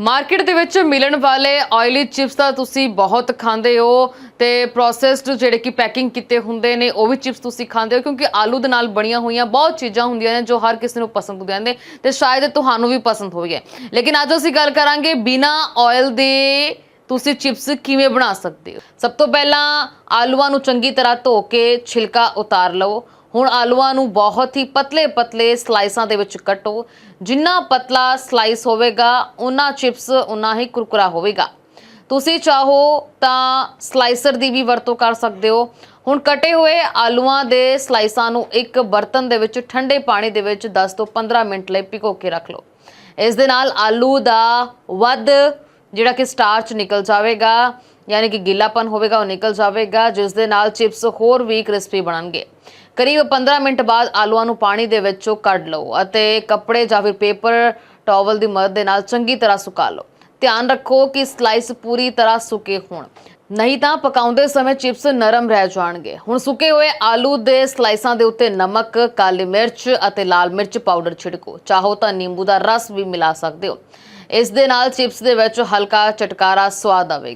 Market ਦੇ ਵਿੱਚ ਮਿਲਣ ਵਾਲੇ ਆਇਲੀ ਚਿਪਸ ਤਾਂ ਤੁਸੀਂ ਬਹੁਤ ਖਾਂਦੇ ਹੋ ਤੇ ਪ੍ਰੋਸੈਸਡ ਜਿਹੜੇ ਕਿ ਪੈਕਿੰਗ ਕੀਤੇ ਹੁੰਦੇ ਨੇ, ਉਹ ਵੀ ਚਿਪਸ ਤੁਸੀਂ ਖਾਂਦੇ ਹੋ ਕਿਉਂਕਿ ਆਲੂ ਦੇ ਨਾਲ ਬਣੀਆਂ ਹੋਈਆਂ ਬਹੁਤ ਚੀਜ਼ਾਂ ਹੁੰਦੀਆਂ ਨੇ ਜੋ ਹਰ ਕਿਸੇ ਨੂੰ ਪਸੰਦ ਹੁੰਦੀਆਂ ਨੇ ਤੇ ਸ਼ਾਇਦ ਤੁਹਾਨੂੰ ਵੀ ਪਸੰਦ ਹੋਵੇ ਲੇਕਿਨ ਅੱਜ ਅਸੀਂ ਗੱਲ ਕਰਾਂਗੇ ਬਿਨਾ ਆਇਲ ਦੇ ਤੁਸੀਂ ਚਿਪਸ ਕਿਵੇਂ ਬਣਾ ਸਕਦੇ ਹੋ? ਸਭ ਤੋਂ ਪਹਿਲਾਂ ਆਲੂਆਂ ਨੂੰ ਚੰਗੀ ਤਰ੍ਹਾਂ ਧੋ ਕੇ ਛਿਲਕਾ ਉਤਾਰ ਲਓ। ਹੁਣ ਆਲੂਆਂ ਨੂੰ ਬਹੁਤ ਹੀ ਪਤਲੇ ਪਤਲੇ ਸਲਾਈਸਾਂ ਦੇ ਵਿੱਚ ਕੱਟੋ। ਜਿੰਨਾ ਪਤਲਾ ਸਲਾਈਸ ਹੋਵੇਗਾ ਉਨਾ ਚਿਪਸ ਉਨਾ ਹੀ ਕੁਰਕੁਰਾ ਹੋਵੇਗਾ। ਤੁਸੀਂ ਚਾਹੋ ਤਾਂ ਸਲਾਈਸਰ ਦੀ ਵੀ ਵਰਤੋਂ ਕਰ ਸਕਦੇ ਹੋ। ਹੁਣ ਕਟੇ ਹੋਏ ਆਲੂਆਂ ਦੇ ਸਲਾਈਸਾਂ ਨੂੰ ਇੱਕ ਬਰਤਨ ਦੇ ਵਿੱਚ ਠੰਡੇ ਪਾਣੀ ਦੇ ਵਿੱਚ 10 ਤੋਂ 15 ਮਿੰਟ ਲਈ ਭਿਗੋ ਕੇ ਰੱਖ ਲਓ। ਇਸ ਦੇ ਨਾਲ ਆਲੂ ਦਾ ਵੱਧ ਜਿਹੜਾ ਕਿ ਸਟਾਰਚ ਨਿਕਲ ਜਾਵੇਗਾ, ਯਾਨੀ ਕਿ ਗਿੱਲਾਪਨ ਹੋਵੇਗਾ, ਉਹ ਨਿਕਲ ਜਾਵੇਗਾ, ਜਿਸ ਦੇ ਨਾਲ ਚਿਪਸ ਹੋਰ ਵੀ ਕ੍ਰਿਸਪੀ ਬਣਨਗੇ। ਕਰੀਬ 15 ਮਿੰਟ ਬਾਅਦ ਆਲੂਆਂ ਨੂੰ ਪਾਣੀ ਦੇ ਵਿੱਚੋਂ ਕੱਢ ਲਓ ਅਤੇ ਕੱਪੜੇ ਜਾਂ ਫਿਰ ਪੇਪਰ, ਟਾਵਲ ਦੀ ਮਦਦ ਦੇ ਨਾਲ ਚੰਗੀ ਤਰ੍ਹਾਂ ਸੁਕਾ ਲਓ। ਧਿਆਨ ਰੱਖੋ ਕਿ ਸਲਾਈਸ ਪੂਰੀ ਤਰ੍ਹਾਂ ਸੁੱਕੇ ਹੋਣ। ਨਹੀਂ ਤਾਂ ਪਕਾਉਂਦੇ ਸਮੇਂ ਚਿਪਸ ਨਰਮ ਰਹਿ ਜਾਣਗੇ। ਹੁਣ ਸੁੱਕੇ ਹੋਏ ਆਲੂ ਦੇ ਸਲਾਈਸਾਂ ਦੇ ਉੱਤੇ ਨਮਕ, ਕਾਲੀ ਮਿਰਚ ਅਤੇ ਲਾਲ ਮਿਰਚ ਪਾਊਡਰ ਛਿੜਕੋ। ਚਾਹੋ ਤਾਂ ਨਿੰਬੂ ਦਾ ਰਸ ਵੀ ਮਿਲਾ ਸਕਦੇ ਹੋ। ਇਸ ਦੇ ਨਾਲ ਚਿਪਸ ਦੇ ਵਿੱਚ ਹਲਕਾ ਚਟਕਾਰਾ ਸਵਾਦ ਆਵੇਗਾ।